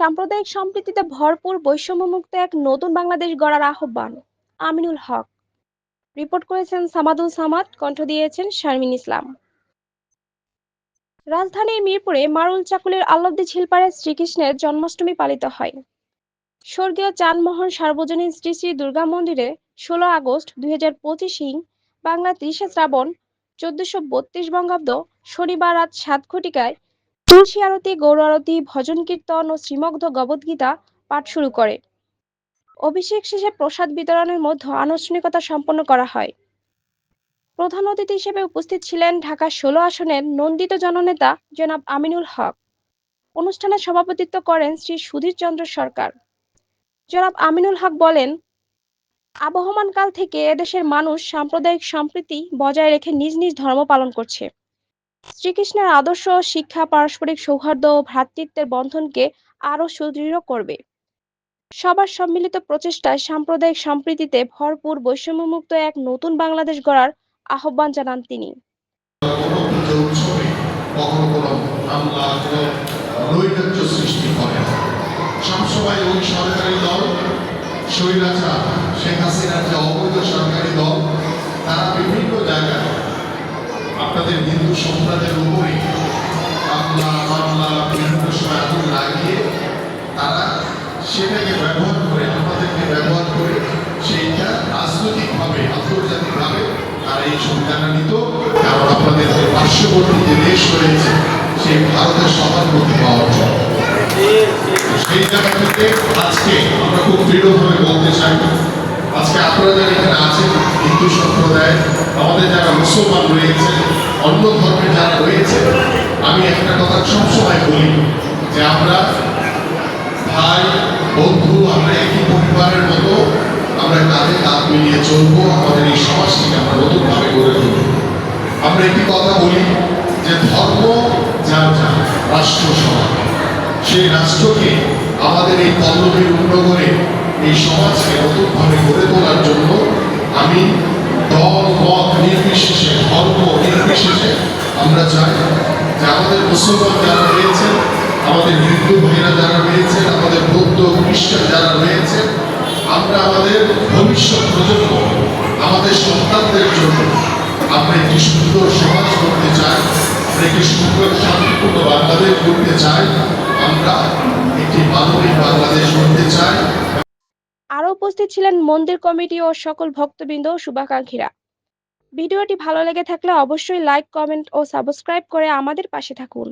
সাম্প্রদায়িক সম্প্রীতিতে ভরপুর বৈষম্যমুক্ত এক নতুন বাংলাদেশ গড়ার আহ্বান, আমিনুল হক। রিপোর্ট করেছেন সামাদুল সামাদ, কণ্ঠ দিয়েছেন শারমিন ইসলাম। রাজধানীর মিরপুরে মারুল চাকুলের আল্লব্দি ঝিলপাড়ে শ্রীকৃষ্ণের জন্মাষ্টমী পালিত হয়। স্বর্গীয় চাঁদমোহন সার্বজনীন শ্রী শ্রী দুর্গা মন্দিরে ষোলো আগস্ট দুই হাজার পঁচিশিং বাংলা ত্রিশে শ্রাবণ চোদ্দশো বত্রিশ বঙ্গাব্দ শনিবার রাত সাত ঘটিকায় তুলসী আরতি, গৌর আরতি, ভজন কীর্তন ও শ্রীমগ্ধ গবদ্গীতা পাঠ শুরু করে। অভিষেক শেষে প্রসাদ বিতরণের মধ্যে আনুষ্ঠানিকতা সম্পন্ন করা হয়। প্রধান অতিথি হিসেবে উপস্থিত ছিলেন ঢাকা ষোলো আসনের নন্দিত জননেতা জনাব আমিনুল হক। অনুষ্ঠানে সভাপতিত্ব করেন শ্রী সুধীর চন্দ্র সরকার। জনাব আমিনুল হক বলেন, আবহমান কাল থেকে এদেশের মানুষ সাম্প্রদায়িক সম্প্রীতি বজায় রেখে নিজ নিজ ধর্ম পালন করছে। শ্রীকৃষ্ণের আদর্শ, শিক্ষা, পারস্পরিক সৌহার্দ্য ও ভ্রাতৃত্বের বন্ধনকে আরও সুদৃঢ় করবে। সবার সম্মিলিত প্রচেষ্টায় সাম্প্রদায়িক সম্প্রীতিতে ভরপুর বৈষম্যমুক্ত এক নতুন বাংলাদেশ গড়ার আহ্বান জানান তিনি। সবসময় ওই সরকারি দল হিন্দু সম্প্রদায়ের উপরে হামলা মামলা বিভিন্ন সময় আগুন লাগিয়ে তারা সেটাকে ব্যবহার করে, আমাদেরকে ব্যবহার করে সেইটা রাজনৈতিকভাবে, আন্তর্জাতিকভাবে তারা এই সংজ্ঞাটা নিত কারণ আপনাদের যে পার্শ্ববর্তী যে দেশ রয়েছে, সেই ভারতের সহানুভূতি পাওয়ার জন্য। সেই জায়গা থেকে আজকে আমরা খুব দৃঢ়ভাবে বলতে চাই আজকে আপনারা যারা এখানে আছেন হিন্দু সম্প্রদায় আমাদের যারা মুসলমান রয়েছে, অন্য ধর্মের যারা রয়েছে, আমি একটা কথা সবসময় বলি যে আমরা ভাই, বন্ধু, আমরা একই পরিবারের মতো, আমরা কাঁধে কাঁধ মিলিয়ে চলবো, আমাদের এই সমাজটিকে আমরা নতুনভাবে গড়ে তুলব। আমরা একটি কথা বলি যে ধর্ম যার যার, রাষ্ট্র সমান। সেই রাষ্ট্রকে আমাদের এই পল্লবী উন্নত করে এই সমাজকে নতুনভাবে গড়ে তোলার জন্য আমি দল, মত নির্বিশেষে, ধর্ম নির্বিশেষে আমরা চাই যে আমাদের মুসলমান যারা রয়েছেন, আমাদের হিন্দু ভাইরা যারা রয়েছেন, আমাদের বৌদ্ধ খ্রিস্টান যারা রয়েছেন, আমরা আমাদের ভবিষ্যৎ প্রজন্ম, আমাদের সন্তানদের জন্য আমরা একটি সুন্দর সমাজ করতে চাই, আমরা একটি সুন্দর শান্তিপূর্ণ বাংলাদেশ করতে চাই, আমরা একটি মানবিক বাংলাদেশ করতে চাই। আরও উপস্থিত ছিলেন মন্দির কমিটি ও সকল ভক্তবৃন্দ, শুভাকাঙ্ক্ষীরা। ভিডিওটি ভালো লেগে থাকলে অবশ্যই লাইক কমেন্ট ও সাবস্ক্রাইব করে আমাদের পাশে থাকুন।